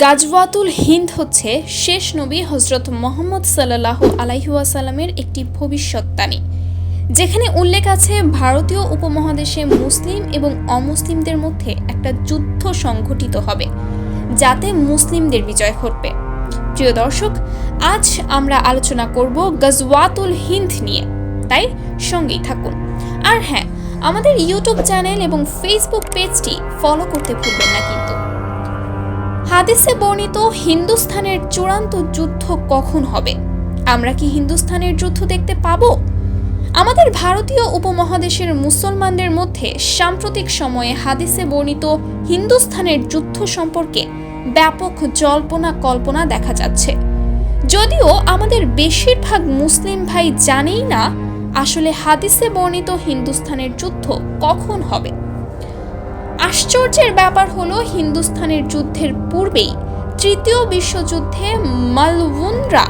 গাজওয়াতুল হিন্দ হচ্ছে শেষ নবী হজরত মোহাম্মদ সাল্লাহ আলাইহুয়াসাল্লামের একটি ভবিষ্যৎবাণী যেখানে উল্লেখ আছে ভারতীয় উপমহাদেশে মুসলিম এবং অমুসলিমদের মধ্যে একটা যুদ্ধ সংঘটিত হবে, যাতে মুসলিমদের বিজয় ঘটবে। প্রিয় দর্শক, আজ আমরা আলোচনা করব গজওয়াতুল হিন্দ নিয়ে। তাই সঙ্গেই থাকুন। আর হ্যাঁ আমাদের ইউটিউব চ্যানেল এবং ফেসবুক পেজটি ফলো করতে ভুলবেন না কিন্তু। হাদিসে বর্ণিত হিন্দুস্থানের চূড়ান্ত যুদ্ধ কখন হবে? আমরা কি হিন্দুস্থানের যুদ্ধ দেখতে পাবো? আমাদের ভারতীয় উপমহাদেশের মুসলমানদের মধ্যে সাম্প্রতিক সময়ে হাদিসে বর্ণিত হিন্দুস্থানের যুদ্ধ সম্পর্কে ব্যাপক জল্পনা কল্পনা দেখা যাচ্ছে। যদিও আমাদের বেশিরভাগ মুসলিম ভাই জানেই না আসলে হাদিসে বর্ণিত হিন্দুস্থানের যুদ্ধ কখন হবে। আশ্চর্যের ব্যাপার হলো হিন্দুস্থানের যুদ্ধের পূর্বেই তৃতীয় বিশ্বযুদ্ধে মালউনরা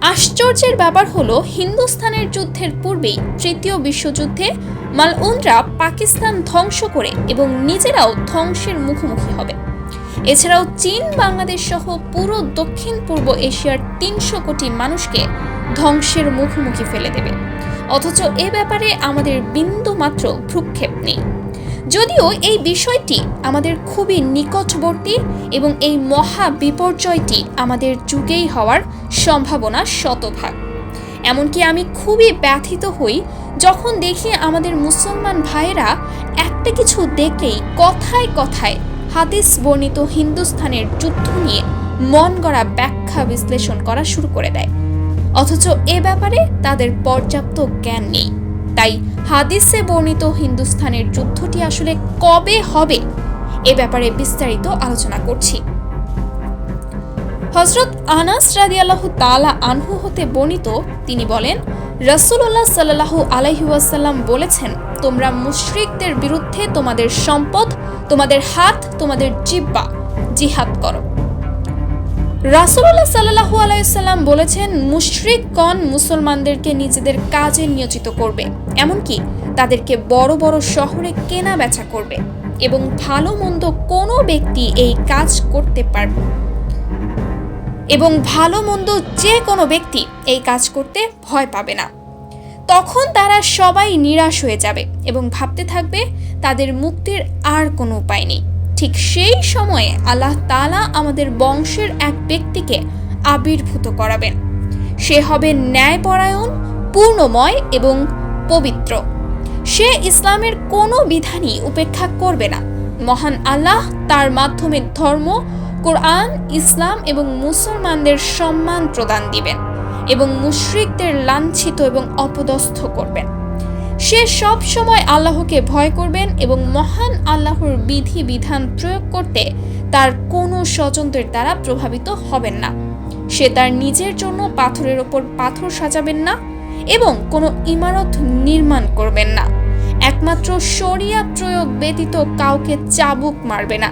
আশ্চর্যের ব্যাপার হলো হিন্দুস্থানের যুদ্ধের পূর্বেই তৃতীয় বিশ্বযুদ্ধে মালউনরা পাকিস্তান ধ্বংস করে এবং নিজেরাও ধ্বংসের মুখোমুখি হবে। এছাড়াও চীন, বাংলাদেশ সহ পুরো দক্ষিণ পূর্ব এশিয়ার তিনশো কোটি মানুষকে ধ্বংসের মুখোমুখি ফেলে দেবে। অথচ এ ব্যাপারে আমাদের বিন্দু মাত্র ভ্রুক্ষেপ নেই। যদিও এই বিষয়টি আমাদের খুবই নিকটবর্তী এবং এই মহা বিপর্যয়টি আমাদের যুগেই হওয়ার সম্ভাবনা শতভাগ। এমনকি আমি খুবই ব্যথিত হই যখন দেখি আমাদের মুসলমান ভাইয়েরা একটা কিছু দেখেই কথায় কথায় হাদিস বর্ণিত হিন্দুস্থানের যুদ্ধ নিয়ে মন গড়া ব্যাখ্যা বিশ্লেষণ করা শুরু করে দেয়। অথচ এ ব্যাপারে তাদের পর্যাপ্ত জ্ঞান নেই। তাই হাদিসে বর্ণিত হিন্দুস্থানের যুদ্ধটি আসলে কবে হবে, এ ব্যাপারে বিস্তারিত আলোচনা করছি। হজরত আনাস রাদিয়াল্লাহ তালা আনহু হতে বর্ণিত, তিনি বলেন রসুল্লাহ সাল্লাহ আলহিউসাল্লাম বলেছেন, তোমরা মুশরিকদের বিরুদ্ধে তোমাদের সম্পদ, তোমাদের হাত, তোমাদের জিব্বা জিহাদ করো। রাসুল্লাহ সাল্লাহু আলাইসাল্লাম বলেছেন মুশরিকগণ মুসলমানদেরকে নিজেদের কাজে নিয়োজিত করবে। এমনকি তাদেরকে বড় বড় শহরে কেনা বেচা করবে এবং ভালো মন্দ কোনো ব্যক্তি এই কাজ করতে পারবে এবং ভালো মন্দ যে কোনো ব্যক্তি এই কাজ করতে ভয় পাবে না। তখন তারা সবাই নিরাশ হয়ে যাবে এবং ভাবতে থাকবে, তাদের মুক্তির আর কোনো উপায় নেই। ঠিক সেই সময়ে আল্লাহ তালা আমাদের বংশের এক ব্যক্তিকে আবির্ভূত করাবেন। সে হবে ন্যায়পরায়ণ, পূর্ণময় এবং পবিত্র। সে ইসলামের কোনো বিধানই উপেক্ষা করবে না। মহান আল্লাহ তার মাধ্যমে ধর্ম, কোরআন, ইসলাম এবং মুসলমানদের সম্মান প্রদান দিবেন এবং মুশরিকদের লাঞ্ছিত এবং অপদস্থ করবেন। সে সব সময় আল্লাহকে ভয় করবেন এবং মহান আল্লাহর বিধি বিধান প্রয়োগ করতে তার কোনো স্বতন্ত্রের দ্বারা প্রভাবিত হবেন না। সে তার নিজের জন্য পাথরের ওপর পাথর সাজাবেন না এবং কোনো ইমারত নির্মাণ করবেন না। একমাত্র শরিয়া প্রয়োগ ব্যতীত কাউকে চাবুক মারবে না।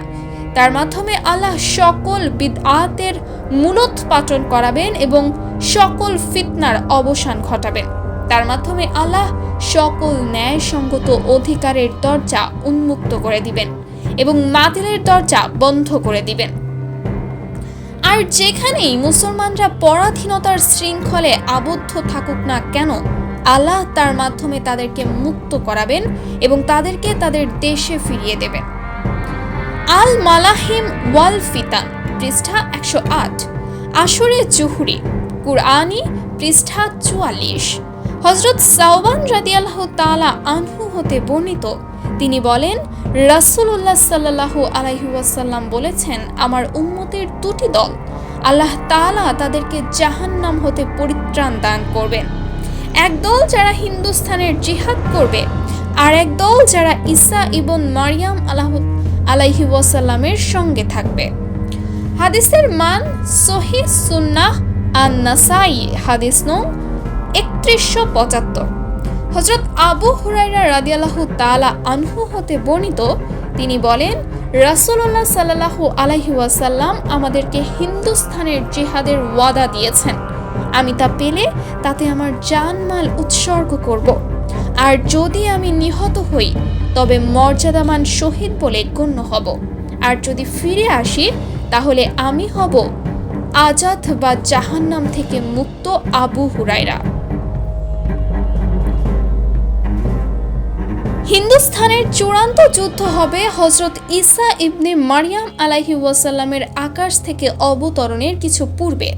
তার মাধ্যমে আল্লাহ সকল বিদআতের মূলোৎপাটন করাবেন এবং সকল ফিতনার অবসান ঘটাবেন। তার মাধ্যমে আল্লাহ সকল ন্যায়সঙ্গত অধিকারের দরজা উন্মুক্ত করে দিবেন এবং মাতিলের দরজা বন্ধ করে দিবেন। আর যেখানেই মুসলমানরা পরাধীনতার শৃঙ্খলে আবদ্ধ থাকুক না কেন, আল্লাহ তার মাধ্যমে তাদেরকে মুক্ত করাবেন এবং তাদেরকে তাদের দেশে ফিরিয়ে দেবেন। আল মালাহিম ওয়াল ফিতান পৃষ্ঠা একশো আট, আসরে জুহুরি, কুরআনি, পৃষ্ঠা চুয়াল্লিশ। হজরত সাউবান রাদিয়াল্লাহ তালা আনহু হতে বর্ণিত। তিনি বলেন রাসুল্লাহ সাল্লাহু আলাইহুয়াসাল্লাম বলেছেন, আমার উম্মতের দুটি দল, আল্লাহ তালা তাদেরকে জাহান্নাম হতে পরিত্রাণ দান করবেন। এক দল যারা হিন্দুস্থানের জিহাদ করবে, আর এক দল যারা ঈসা ইবন মারিয়াম আলাহ আলাইহি ওয়াসাল্লামের সঙ্গে থাকবে। হাদিসের মান সহি সুন্নাহ আন নাসাই হাদিস নং একত্রিশশো পঁচাত্তর। হজরত আবু হুরাইরা রাদিয়াল্লাহু তালা আনহু হতে বর্ণিত, তিনি বলেন রাসুল্লাহ সাল্লাহু আলাইহি ওয়াসাল্লাম আমাদেরকে হিন্দুস্থানের জিহাদের ওয়াদা দিয়েছেন। আমি তা পেলে তাতে আমার জানমাল উৎসর্গ করব। আর যদি আমি নিহত হই, তবে মর্যাদামান শহীদ বলে গণ্য হব। আর যদি ফিরে আসি, তাহলে আমি হব আজাদ বা জাহান্নাম থেকে মুক্ত আবু হুরাইরা হিন্দুস্থানের চূড়ান্ত যুদ্ধ হবে হজরত ঈসা ইবনে মারিয়াম আলাহি ওয়াসাল্লামের আকাশ থেকে অবতরণের কিছু পূর্বে।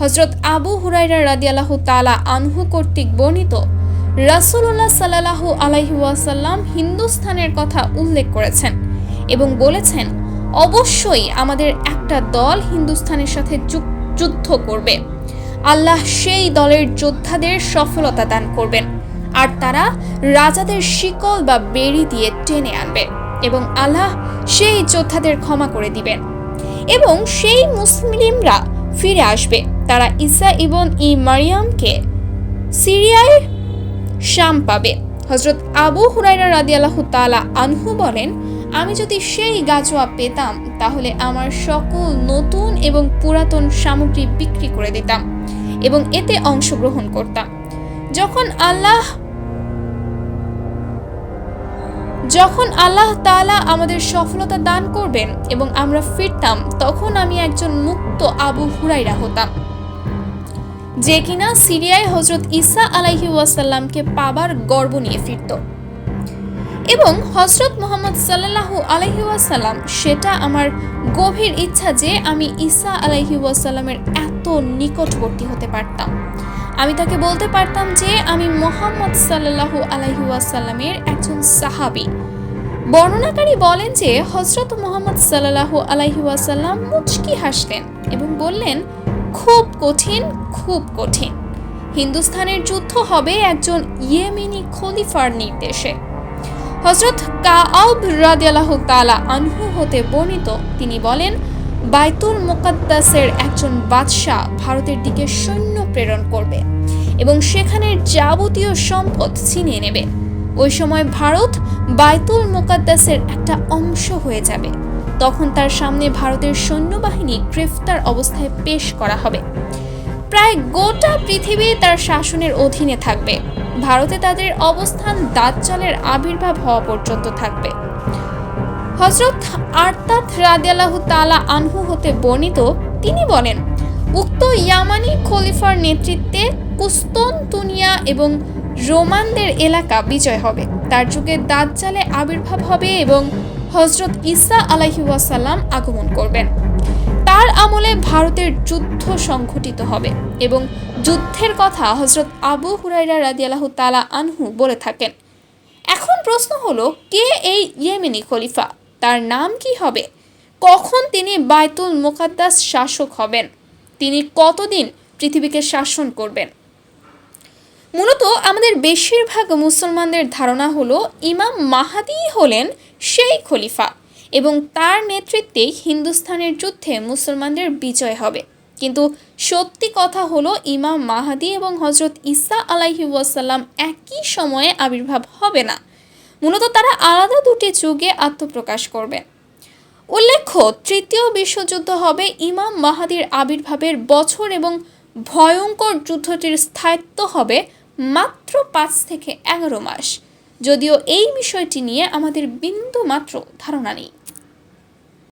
হজরত আবু হুরাইরা রাদিয়াল্লাহু তালা আনহু কর্তৃক বর্ণিত, রাসূলুল্লাহ সাল্লাল্লাহু আলাইহি ওয়াসাল্লাম হিন্দুস্থানের কথা উল্লেখ করেছেন এবং বলেছেন, অবশ্যই আমাদের একটা দল হিন্দুস্থানের সাথে যুদ্ধ করবে। আল্লাহ সেই দলের যোদ্ধাদের সফলতা দান করবেন। আর তারা রাজাদের শিকল বা বেড়ি দিয়ে টেনে আনবে এবং আল্লাহ সেই যোদ্ধাদের ক্ষমা করে দিবেন। এবং সেই মুসলিমরা ফিরে আসবে। তারা ঈসা ইবন ই মারিয়ামকে সিরিয়ায় শাম পাবে। হজরত আবু হুরাইরা রাদিয়াল্লাহু তাআলা আনহু বলেন, আমি যদি সেই গাজোয়া পেতাম, তাহলে আমার সকল নতুন এবং পুরাতন সামগ্রী বিক্রি করে দিতাম এবং এতে অংশগ্রহণ করতাম। যখন আল্লাহ যখন আল্লাহ তাআলা আমাদের সফলতা দান করবেন এবং আমরা ফিরতাম, তখন আমি একজন মুক্ত আবু হুরাইরা হতাম, যে কিনা সিরিয়ায় হজরত ঈসা আলাইহি ওয়াসাল্লামকে পাবার গর্ব নিয়ে ফিরত। এবং হজরত মোহাম্মদ সাল্লাল্লাহু আলাইহি ওয়াসাল্লাম, সেটা আমার গভীর ইচ্ছা যে আমি ঈসা আলাইহি ওয়াসাল্লামের এত নিকটবর্তী হতে পারতাম। আমি তাকে বলতে পারতাম যে আমি মোহাম্মদ সাল্লাল্লাহু আলাইহি ওয়াসাল্লামের একজন সাহাবী। বর্ণনাকারী বলেন যে হজরত মোহাম্মদ সাল্লাল্লাহু আলাইহি ওয়াসাল্লাম মুচকি হাসলেন এবং বললেন, খুব কঠিন খুব কঠিন। হিন্দুস্থানের যুদ্ধ হবে একজন ইয়েমেনি খলিফার নির্দেশে। হজরত কাআব রাদিয়াল্লাহু তালা আনহু হতে বর্ণিত, তিনি বলেন, বাইতুল মোকাদ্দাসের একজন বাদশাহ ভারতের দিকে সৈন্য প্রেরণ করবে এবং সেখানের যাবতীয় সম্পদ ছিনিয়ে নেবে। ওই সময় ভারত বাইতুল মুকাদ্দাসের একটা অংশ হয়ে যাবে। তখন তার সামনে ভারতের সৈন্যবাহিনী গ্রেফতার অবস্থায় পেশ করা হবে। প্রায় গোটা পৃথিবী তার শাসনের অধীনে থাকবে। ভারতে তাদের অবস্থান দাজ্জালের আবির্ভাব হওয়া পর্যন্ত থাকবে। হজরত আরতাত রাদিয়াল্লাহু তালা আনহু হতে বর্ণিত তিনি বলেন উক্ত ইয়ামানি খলিফার নেতৃত্বে কুস্তন্তুনিয়া এবং রোমানদের এলাকা বিজয় হবে। তার যুগে দাজ্জালে আবির্ভাব হবে এবং হজরত ঈসা আলাইহি ওয়াসাল্লাম আগমন করবেন। তার আমলে ভারতের যুদ্ধ সংঘটিত হবে এবং যুদ্ধের কথা হজরত আবু হুরাইরা রাদিয়াল্লাহু তালা আনহু বলে থাকেন। এখন প্রশ্ন হলো, কে এই ইয়েমেনি খলিফা? তার নাম কি হবে? কখন তিনি বায়তুল মোকাদ্দাস শাসক হবেন? তিনি কতদিন পৃথিবীকে শাসন করবেন? মূলত আমাদের বেশিরভাগ মুসলমানদের ধারণা হলো, ইমাম মাহাদি হলেন সেই খলিফা এবং তার নেতৃত্বেই হিন্দুস্থানের যুদ্ধে মুসলমানদের বিজয় হবে। কিন্তু সত্যি কথা হলো, ইমাম মাহাদি এবং হজরত ঈসা আলাইহি ওয়াসাল্লাম একই সময়ে আবির্ভাব হবে না। মূলত তারা আলাদা দুটি যুগে আত্মপ্রকাশ করবে উল্লেখ্য, তৃতীয় বিশ্বযুদ্ধ হবে ইমাম মাহাদির আবির্ভাবের বছর এবং ভয়ঙ্কর যুদ্ধটির স্থায়িত্ব হবে মাত্র পাঁচ থেকে এগারো মাস। যদিও এই বিষয়টি নিয়ে আমাদের বিন্দু মাত্র ধারণা নেই।